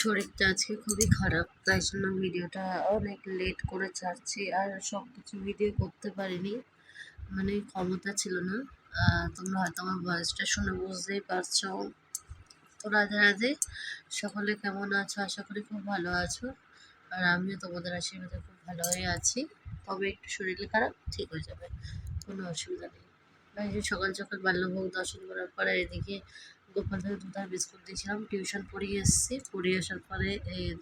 শরীরটা আজকে খুবই খারাপ, তাই জন্য ভিডিওটা অনেক লেট করে ছাড়ছি আর সব কিছু ভিডিও করতে পারিনি। মানে ক্ষমতা ছিল না। তোমরা হয়তো আমার ভয়েসটা শুনে বুঝতেই পারছ। তো রাধে রাধে, সকলে কেমন আছো? আশা করি খুব ভালো আছো। আর আমিও তোমাদের আশীর্বাদে খুব ভালো হয়ে আছি। তবে একটু শরীর খারাপ, ঠিক হয়ে যাবে। কোনো অসুবিধা নেই। সকাল সকাল বাল্যভোগ দর্শন করার পরে এদিকে গোপাল থেকে দুধ আর বিস্কুট দিয়েছিলাম টিউশন পড়িয়ে এসেছি। পড়িয়ে আসার পরে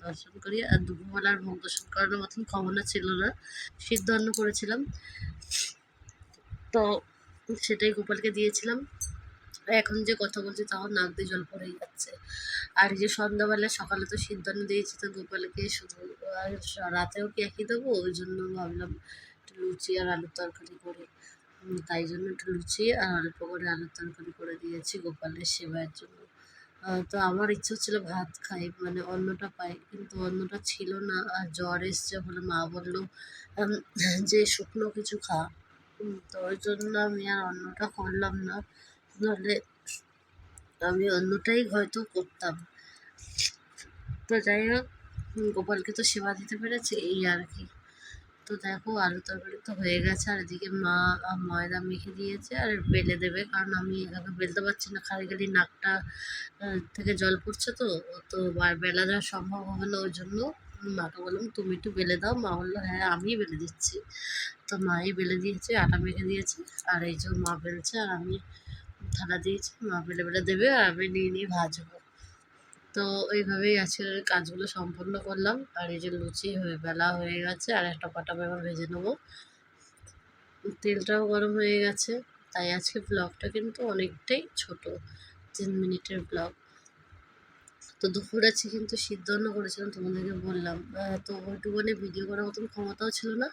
দর্শন করি আর দুপুরবেলার ভোগ দর্শন করানোর মতন ক্ষমতা ছিল না, সিদ্ধ অন্ন করেছিলাম। তো সেটাই গোপালকে দিয়েছিলাম। এখন যে কথা বলছি তখন নাক দিয়ে জল পড়েই যাচ্ছে। আর যে সন্ধ্যাবেলা সকালে তো সিদ্ধান্ত দিয়েছি, তো গোপালকে শুধু রাতেও কি একই দেবো? ওই জন্য ভাবলাম একটু লুচি আর আলুর তরকারি করি। তাই জন্য একটু লুচি আর অল্প করে আলুর তরকারি করে দিয়েছি গোপালের সেবার জন্য। তো আমার ইচ্ছে হচ্ছিল ভাত খাই মানে অন্নটা পাই, কিন্তু অন্নটা ছিল না আর জ্বর এসছে বলে মা বলল যে শুকনো কিছু খা। তো ওই জন্য আমি আর অন্নটা করলাম না, নাহলে আমি অন্যটাই হয়তো করতাম। তো যাই হোক, গোপালকে তো সেবা দিতে পেরেছি, এই আর কি। তো দেখো, আলু তরকারি তো হয়ে গেছে। আর এদিকে মা ময়দা মেখে দিয়েছে আর বেলে দেবে, কারণ আমি বেলতে পারছি না। খালি খালি নাকটা থেকে জল পড়ছে তো। তো বেলা যাওয়া সম্ভব হবে না ওই জন্য। মাকে বললাম, তুমি একটু বেলে দাও। মা বলল হ্যাঁ আমি বেলে দিচ্ছি। তো মাই বেলে দিয়েছে, আটা মেখে দিয়েছে। আর এই যে মা বেলছে, আর আমি থালা দিয়েছি। মা বেলে বেলে দেবে, আর আমি নিয়ে নিয়ে ভাজবো। তো এইভাবেই আজকের কাজগুলো সম্পন্ন করলাম। আর এই যে লুচি হয়ে, বেলা হয়ে গেছে, আর একটা পাটা এবার ভেজে নেব। তেলটাও গরম হয়ে গেছে, তাই আজকে ব্লগটা কিন্তু অনেকটাই ছোট, তিন মিনিটের ব্লগ। তো দুপুর আছে কিন্তু সিদ্ধন্ন করেছিলাম, তোমাদেরকে বললাম। তো ওইটুকুনে ভিডিও করার মতন ক্ষমতাও ছিল না,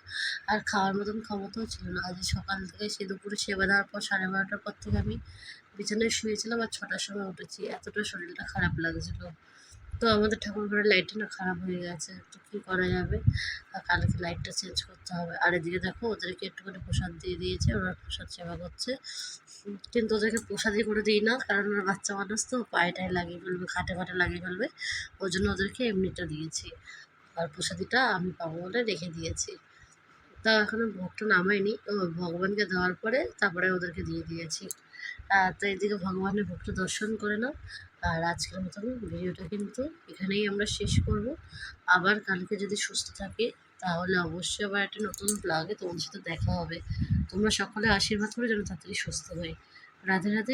আর খাওয়ার মতন ক্ষমতাও ছিল না। আজ সকাল থেকে সে দুপুরে সেবা দেওয়ার পর সাড়ে বারোটার পর থেকে আমি বিছানায় শুয়েছিলাম আর ছটার সময় উঠেছি। এতটা শরীরটা খারাপ লাগছিল। তো আমাদের ঠাকুর ঘরের লাইটটা না খারাপ হয়ে গেছে। তো কী করা যাবে? আর কালকে লাইটটা চেঞ্জ করতে হবে। আর এদিকে দেখো, ওদেরকে একটুখানি প্রসাদ দিয়ে দিয়েছে। ওরা প্রসাদ সেবা করছে। কিন্তু ওদেরকে প্রসাদই করে দিই না, কারণ ওরা বাচ্চা মানুষ তো পায়ে টায়ে লাগিয়ে ফেলবে, খাটে ফাটে লাগিয়ে ফেলবে। ওই জন্য ওদেরকে এমনিটা দিয়েছি। আর প্রসাদিটা আমি পাবো বলে রেখে দিয়েছি। তা এখনও ভোগটা নামাইনি ও, ভগবানকে দেওয়ার পরে তারপরে ওদেরকে দিয়ে দিয়েছি। তো এদিকে ভগবানের ভোগটা দর্শন করে নাও। আর আজকের মতন ভিডিওটা কিন্তু এখানেই আমরা শেষ করব। আবার কালকে যদি সুস্থ থাকি, তাহলে অবশ্যই আবার একটা নতুন ব্লগে তোমার সাথে দেখা হবে। তোমরা সকলে আশীর্বাদ করে, যেন তাড়াতাড়ি সুস্থ হই। রাধে রাধে